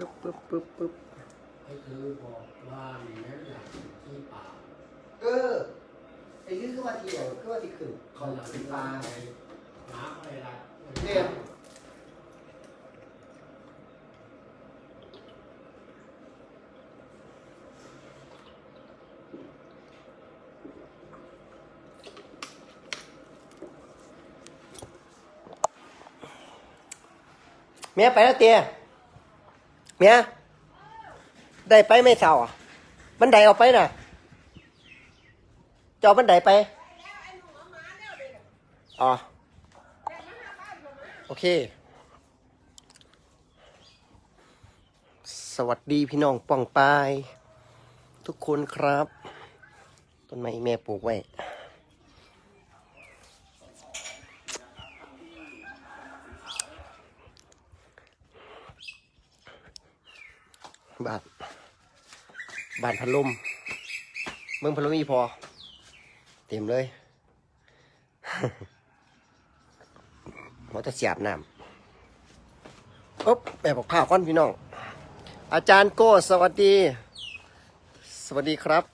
ปึ๊บปึ๊บปึ๊บปึ๊บก็คือบอกว่ามีนั่นแหละที่ป่าเออไอ้นี่คือว่าที่อย่างคือว่าที่ขึ้นเขาหลังขึ้นปลาปลาไปหาอะไรล่ะเนี่ยเมียไปแล้วเตีย เมียได้ไปไม่เศร้าอะบันไดออกไปน่ะจอบันไดไปอ๋อโอเค สวัสดีพี่น้องป่องปาย ทุกคนครับ ต้นไม้แม่ปลูกไว้ บาทบานพัดลมเมืองพัดลมอีพอ เต็มเลยว่าจะเสียบน้ำอ๊บแบบบอกผ้าก้อนพี่น้อง อาจารย์โก้สวัสดี สวัสดีครับ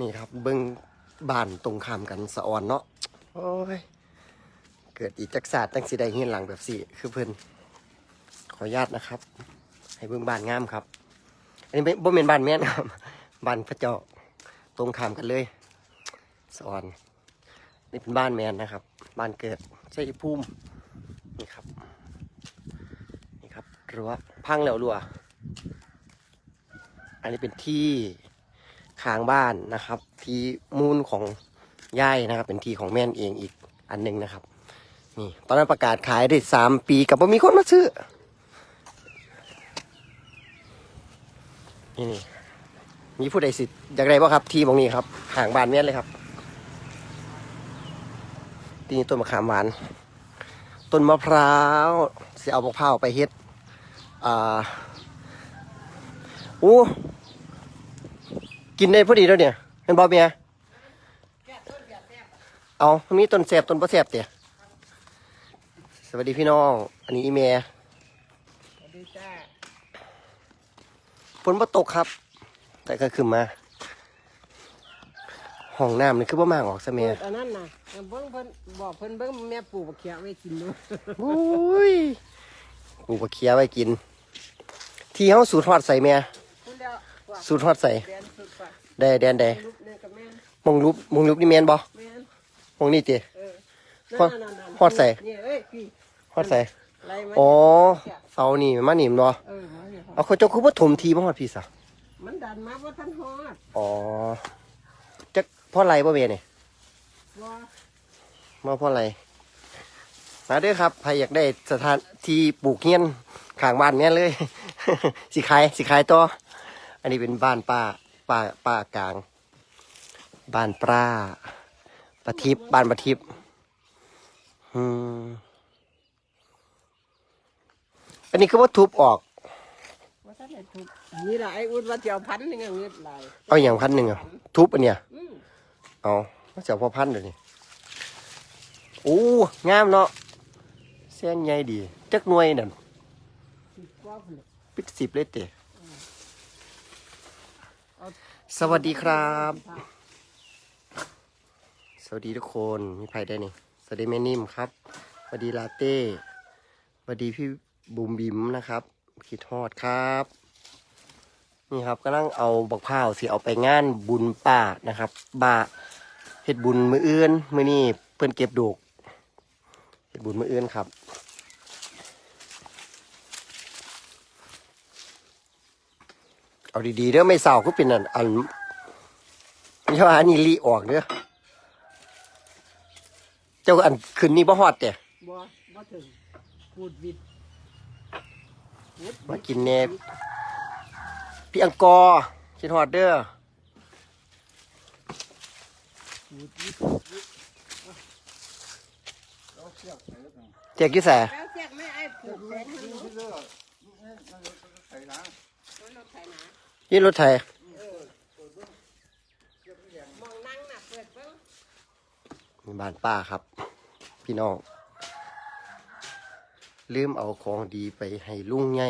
นี่ครับเบิ้งบ้านตรงข้ามกันสะออนเนาะ โอ้ย เกิดอีกจักศาสตร์ตั้งสีได้เฮียนหลังแบบสี่ คือเพิ่น ขออนุญาตนะครับ ให้เบิ่งบ้านงามครับ อันนี้บ่เป็นบ้านแม่นครับบ้านพระเจ้าตรงขามกันเลยสอนนี่เป็นบ้านแมนนะครับ บ้านเกิดใชัยภูมินี่ครับ นี่ครับรั้วพังแล้วรั้วอันนี้เป็นที่ข้างบ้านนะครับ ที่มูลของย่ายนะครับ เป็นที่ของแม่นเองอีกอันหนึงนะครับ นี่ ตอนนั้นประกาศขายได้สามปีกับว่ามีคนมาซื้อ นี่นี่มีผู้ใดสิอยากได้บ่ครับ ที่ตรงนี้ครับห่างบ้านแม่นเลยครับที่นี่ต้นมะขามหวาน ต้นมะพร้าวเสียเอามะพร้าวไปเฮ็ดอ่าอู้กินได้พอดีแล้วเนี่ยเห็นบอเมียเอามีต้นแสบต้นประแสบเตี่ยสวัสดีพี่น้อง อันนี้อีเมีย สวัสดีจ้า ฝนมาตกครับ แต่ก็ขึ้นมาห้องน้ำนี่คือบ่มากออกซะเมียเปิดอันนั้นน่ะเบิ่งเพิ่นบอกเพิ่นเบิ่งแม่ปู่บักเขียไว้กินดูโอ้ยกูก็เคลียร์ไว้กิน ที่เฮาสูตรทอดใส่เมียคุณเดียวว่าสูตรทอดใส่แดนสุดป่ะได้แดนใดรูปนี่กับแม่นมองรูปมองรูปนี่แม่นบ่แม่นมองนี่ติ เออฮอดนั่นๆๆฮอดใส่ นี่เอ้ยพี่ ทอดใส่ ไล่มาอ๋อเสานี่มันมาหนิมเนาะเออมาเนี่ยเอาเขาเจ้าคือบ่ถมทีบ่ฮอดพี่ซะมันดันมาบ่ทันฮอดอ๋อจักเพราะไรบ่เมียนี่บ่มาเพราะไรมาเด้อครับใครอยากได้สถานที่ปลูกเฮียนข้างบ้านแม่นเลย สิขายสิขายต่ออันนี้เป็นบ้านป้าป้าป้ากลาง บ้านปลาประทิบบ้านประทิบอืม อันนี้คือว่าทุบออกบ่ทันได้ทุบนี่ล่ะไอ้อุ่นว่าสิเอาพันหนึงอะเงิดหลายเอาอย่างพันหนึ่งอะทุบอันเนี้ยอืมเอาว่าจะเอาพอพันเดี๋ยวนี้โอ้งามเนาะเส้นใหญ่ดี จักหน่วยนั่นสิบกว่าพุ่นน่ะปิดสิบเลยเตะสวัสดีครับ สวัสดีทุกคนมีใครได้นี่สวัสดีแม่นิ่มครับสวัสดีลาเต้สวัสดีพี่ บุมบิมนะครับ คิดทอดครับ นี่ครับกำลังเอาบักพร้าวสิเอาไปงานบุญป่านะครับบ่าเฮ็ดบุญมืออื่นมือนี่เพิ่นเก็บดอกเฮ็ดบุญมืออื่นครับเอาดีๆเด้อไม่เศร้าก็เป็นอันอันไม่ว่าอันนี้ลีออกเด้อเจ้าอันคืนนี้บ่ฮอดแต่บ่บ่ถึงพูดวิด มากินแหน่พี่อังกอร์คิดฮอดเด้อพูดวิดเจ๊กี่แสแล้วเสียกไม่ไอ้ผูกแขนให้หนูมันรถไถนายี่รถไทยมองนั่งน่ะเปิดเบิ่งมีบ้านป้าครับ พี่น้อง ลืมเอาของดีไปให้ลุงไง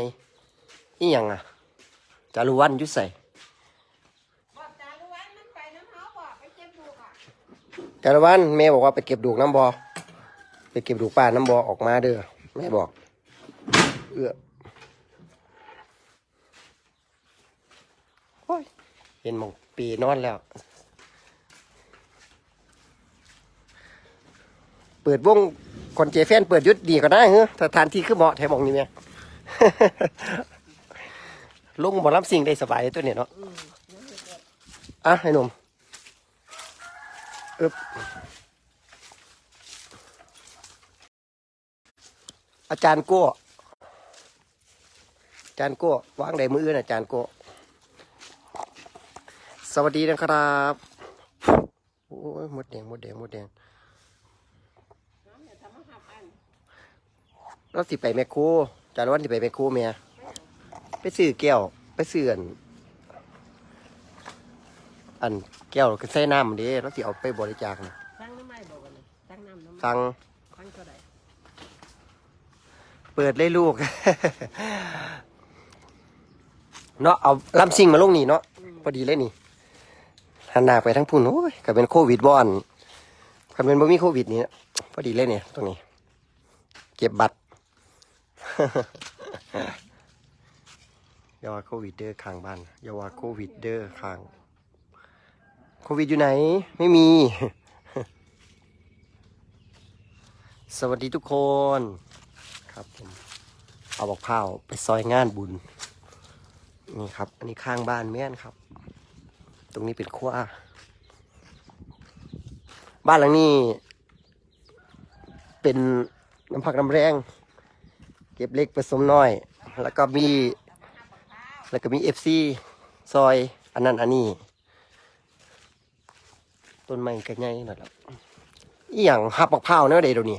อีหยังอะจารุวันอยุใส่บอกจารุวันมันไปน้ำเฮาบอกไปเก็บดูก่อนจารุวันแม่บอกว่าไปเก็บดูกน้ำบอไปเก็บดูกป้าน้ำบอออกมาเด้อแม่บอก เอื้อโอ้ยเห็นหมองปีนอนแล้ว ปิดวงคอนเจแฟนเปิดยุดดีก็ได้เฮ้สถานที่คือเหมาะแถมองนี้แม่ลุงบอรับสิ่งได้สบายตัวเนี่ยเนาะอะให้หนุ่มอึบอาจารย์โก้อาจารย์โก้วางใดมืออื่นอาจารย์โก้สวัสดีนะครับ โอ้ยหมดแดงหมดแดงหมดแดง น้ำเนี่ยทำมาหับอัน เราสิไปแมคโครจารวันสิไปแมคโครเมียไปซื้อแก้ว ไปซื้ออันอันแก้วก็ใส่น้ำเด้เราสิเอาไปบริจาคนะตั้งน้ำไม้บอกกันเลยตั้งน้ำน้ำสั่งตั้งเท่าไหร่เปิดเลยลูก เนาะเอาลำซิงมาลงนี่เนาะพอดีเลยนี่หันหน้าไปทั้งพุ่นโอ้ยก็เป็นโควิดบอนก็เป็นบ่มีโควิดนี่นะพอดีเลยเนี่ยตรงนี้ เก็บบัตร อย่าว่าโควิดเด้อข้างบ้านอย่าว่าโควิดเด้อข้างโควิดอยู่ไหน ไม่มี สวัสดีทุกคน ครับผมเอาบอกข้าวไปซอยงานบุญ นี่ครับ อันนี้ข้างบ้านแม่นครับ ตรงนี้เป็นครัวบ้านหลังนี้ เป็นน้ำผักน้ำแรง เก็บเล็กผสมน้อย แล้วก็มี แล้วก็มีเอฟซีซอย อันนั้นอันนี้ ต้นไม้กันใหญ่นั่นแหละอีหยังหับบักพร้าเนาะเดี๋ยวนี้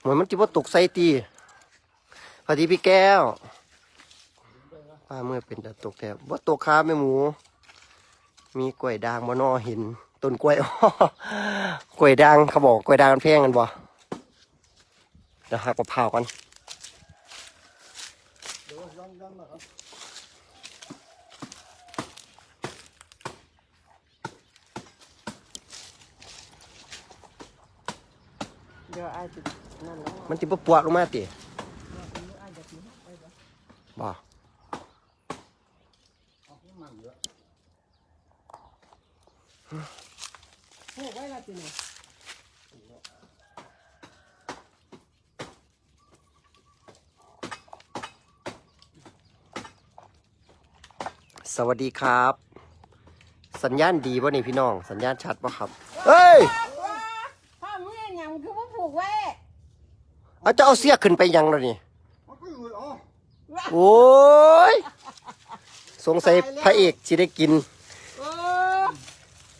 เหมือนมันจิว่าตกไซตีพอดีพี่แก้วว่าเมื่อเป็นต่ตกแต่ว่าตกค้าแม่หมู มีกล้วยด่างบ่นอห็นต้นกล้วยกล้วยด่างเขาบอกกล้วยด่างมันแพงกันบ่เดี๋ยวหักมะพร้ากัน ดี๋ยวยังยังนะครับเดี๋ยวอาจจะนั่นแล้วมันจิบ่ปวดลงมาติอาจจะทิ้งไปบ่บ่เอาให้มันเยอะ พูดไว้ละทีนี้ สวัสดีครับ สัญญาณดีป่ะนี่พี่น้อง สัญญาณชัดป่ะครับ เฮ้ยพ่อมึงเห็นหยังคือว่าผูกไว้เอาจะเอาเสียขึ้นไปยังแล้วนี่เอาไปเลยอ๋อโอ้ย สงสัยพระเอกสิได้กิน เออ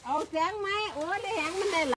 เอาแสง